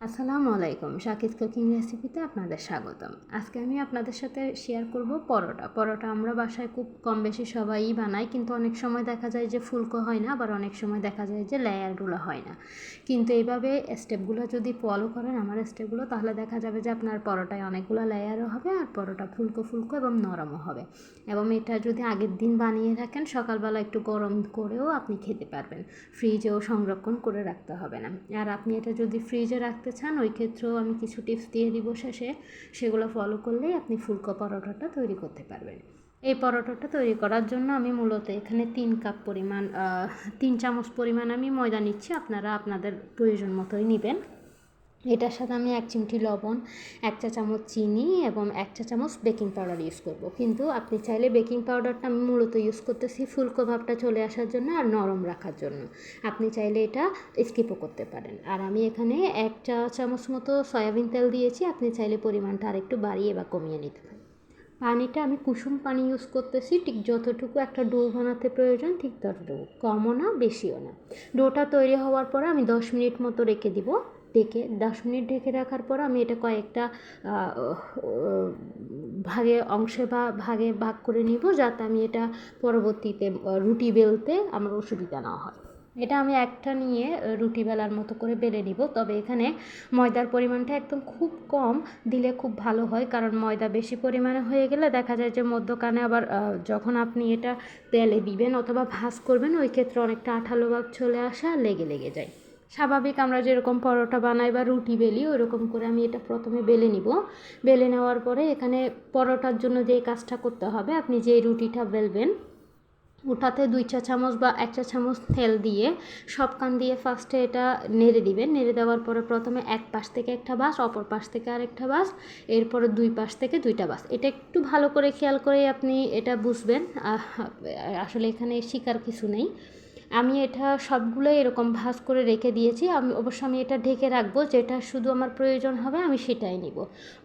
আসসালামু আলাইকুম। শাকিজ কুকিং রেসিপিতে আপনাদের স্বাগতম। আজকে আমি আপনাদের সাথে শেয়ার করব পরোটা। পরোটা আমরা বাসায় খুব কম বেশি সবাই বানাই, কিন্তু অনেক সময় দেখা যায় যে ফুলকো হয় না, আবার অনেক সময় দেখা যায় যে লেয়ারগুলো হয় না। কিন্তু এইভাবে স্টেপগুলো যদি ফলো করেন আমার স্টেপগুলো তাহলে দেখা যাবে যে আপনার পরোটায় অনেকগুলো লেয়ারও হবে আর পরোটা ফুলকো ফুলকো এবং নরমও হবে। এবং এটা যদি আগের দিন বানিয়ে রাখেন সকালবেলা একটু গরম করেও আপনি খেতে পারবেন। ফ্রিজেও সংরক্ষণ করে রাখতে হবে না। আর আপনি এটা যদি ফ্রিজে রাখতে চান, ওই ক্ষেত্রেও আমি কিছু টিপস দিয়ে দিব শেষে। সেগুলো ফলো করলেই আপনি ফুলকো পরোটাটা তৈরি করতে পারবেন। এই পরোটাটা তৈরি করার জন্য আমি মূলত এখানে তিন কাপ পরিমাণ তিন চামচ পরিমাণ আমি ময়দা নিচ্ছি। আপনারা আপনাদের প্রয়োজন মতোই নেবেন। এটার সাথে আমি এক চিমটি লবণ, এক চা চামচ চিনি এবং এক চা চামচ বেকিং পাউডার ইউজ করব। কিন্তু আপনি চাইলে বেকিং পাউডারটা আমি মূলত ইউজ করতেছি ফুলকো ভাবটা চলে আসার জন্য আর নরম রাখার জন্য। আপনি চাইলে এটা স্কিপও করতে পারেন। আর আমি এখানে এক চা চামচ মতো সয়াবিন তেল দিয়েছি, আপনি চাইলে পরিমাণটা আরেকটু বাড়িয়ে বা কমিয়ে নিতে পারেন। পানিটা আমি কুসুম পানি ইউজ করতেছি, ঠিক যতটুকু একটা ডো বানাতে প্রয়োজন ঠিক ততটুকু। কমও না, বেশিও না। ডোটা তৈরি হওয়ার পরে আমি দশ মিনিট মতো রেখে দিব। ঢেকে দশ মিনিট ঢেকে রাখার পর আমি এটা কয়েকটা ভাগে অংশে বা ভাগে ভাগ করে নিব যাতে আমি এটা পরবর্তীতে রুটি বেলতে আমার অসুবিধা না হয়। এটা আমি একটা নিয়ে রুটি বেলার মতো করে বেলে নিব। তবে এখানে ময়দার পরিমাণটা একদম খুব কম দিলে খুব ভালো হয়, কারণ ময়দা বেশি পরিমাণে হয়ে গেলে দেখা যায় যে মধ্যখানে আবার যখন আপনি এটা তেলে দিবেন অথবা ভাজ করবেন, ওই ক্ষেত্রে অনেকটা আঠালো ভাব চলে আসা লেগে লেগে যায়। স্বাভাবিক আমরা যেরকম পরোটা বানাই বা রুটি বেলি ওরকম করে আমি এটা প্রথমে বেলে নিব। বেলে নেওয়ার পরে এখানে পরোটার জন্য যে কাজটা করতে হবে, আপনি যে রুটিটা বেলবেন, ওটাতে দুই চা চামচ বা এক চা চামচ তেল দিয়ে সব কান দিয়ে ফার্স্টে এটা নেড়ে দিবেন। নেড়ে দেওয়ার পরে প্রথমে এক পাশ থেকে একটা বাস, অপর পাশ থেকে আরেকটা বাস, এরপরে দুই পাশ থেকে দুইটা বাস। এটা একটু ভালো করে খেয়াল করে আপনি এটা বুঝবেন। আসলে এখানে শিকার কিছু নেই। আমি এটা সবগুলো এরকম ভাজ করে রেখে দিয়েছি। আমি অবশ্য আমি এটা ঢেকে রাখব, যেটা শুধু আমার প্রয়োজন হবে আমি সেটাই নিব।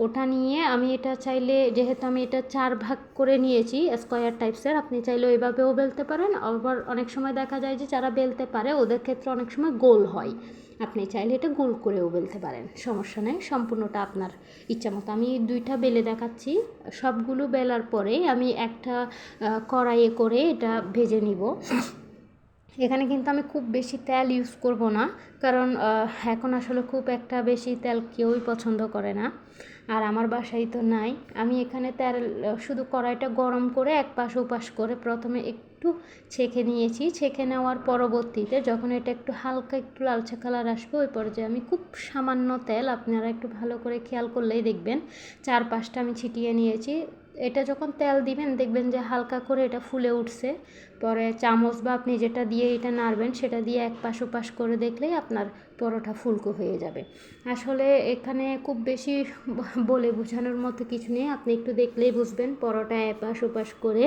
ওটা নিয়ে আমি এটা চাইলে, যেহেতু আমি এটা চার ভাগ করে নিয়েছি, স্কোয়ার টাইপসের, আপনি চাইলে এভাবেও বেলতে পারেন। আবার অনেক সময় দেখা যায় যে যারা বেলতে পারে, ওদের ক্ষেত্রে অনেক সময় গোল হয়। আপনি চাইলে এটা গোল করেও বেলতে পারেন, সমস্যা নেই, সম্পূর্ণটা আপনার ইচ্ছা মতো। আমি দুইটা বেলে দেখাচ্ছি, সবগুলো বেলার পরে আমি একটা কড়াইয়ে করে এটা ভেজে নিব। এখানে কিন্তু আমি খুব বেশি তেল ইউজ করব না। কারণ এখন আসলে খুব একটা বেশি তেল কেউই পছন্দ করে না। আর আমার বাসায় তো নাই। আমি এখানে তেল, শুধু কড়াইটা গরম করে এক পাশ ওপাশ করে প্রথমে একটু ছেঁকে নিয়েছি। ছেঁকে নেওয়ার পরবর্তীতে যখন এটা একটু হালকা একটু লালচে কালার আসবে, ওই পর্যায়ে আমি খুব সামান্য তেল, আপনারা একটু ভালো করে খেয়াল করলেই দেখবেন। চার পাঁচটা আমি ছিটিয়ে নিয়েছি। এটা যখন তেল দিবেন, দেখবেন যে হালকা করে এটা ফুলে উঠছে। পরে চামচ বা আপনি যেটা দিয়ে এটা নাড়বেন, সেটা দিয়ে এক পাশ ওপাশ করে দেখলেই আপনার পরোটা ফুলকো হয়ে যাবে। আসলে এখানে খুব বেশি বলে বোঝানোর মতো কিছু নেই। আপনি একটু দেখলেই বুঝবেন পরোটা এপাশ ওপাশ করে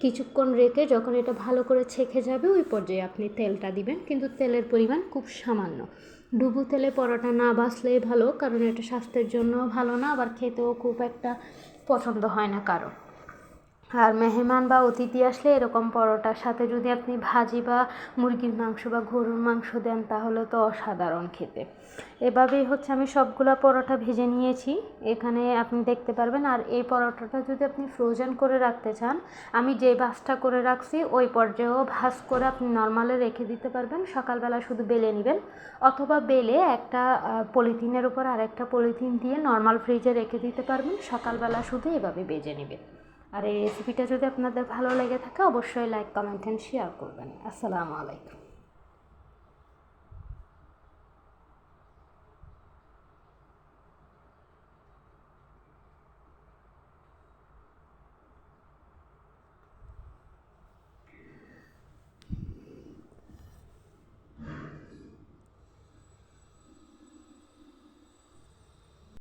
কিছুক্ষণ রেখে যখন এটা ভালো করে ছেঁকে যাবে, ওই পর্যায়ে আপনি তেলটা দিবেন। কিন্তু তেলের পরিমাণ খুব সামান্য। ডুবু তেলে পরোটা না বাছলেই ভালো, কারণ এটা স্বাস্থ্যের জন্য ভালো না, আবার খেতেও খুব একটা পছন্দ হয় না কারও। আর মেহমান বা অতিথি আসলে এরকম পরোটার সাথে যদি আপনি ভাজি বা মুরগির মাংস বা গরুর মাংস দেন, তাহলে তো অসাধারণ খেতে। এভাবেই হচ্ছে আমি সবগুলো পরোটা ভেজে নিয়েছি। এখানে আপনি দেখতে পারবেন, আর এই পরোটাটা যদি আপনি ফ্রোজেন করে রাখতে চান, আমি যে ভাজটা করে রাখছি, ওই পর্যায়েও ভাজ করে আপনি নর্মালে রেখে দিতে পারবেন। সকালবেলা শুধু বেলে নেবেন, অথবা বেলে একটা পলিথিনের উপর আরেকটা পলিথিন দিয়ে নর্মাল ফ্রিজে রেখে দিতে পারবেন। সকালবেলা শুধু এভাবে বেজে নেবেন। আর এই রেসিপিটা যদি আপনাদের ভালো লেগে থাকে, অবশ্যই লাইক কমেন্ট অ্যান্ড শেয়ার করবেন। আসসালামু আলাইকুম।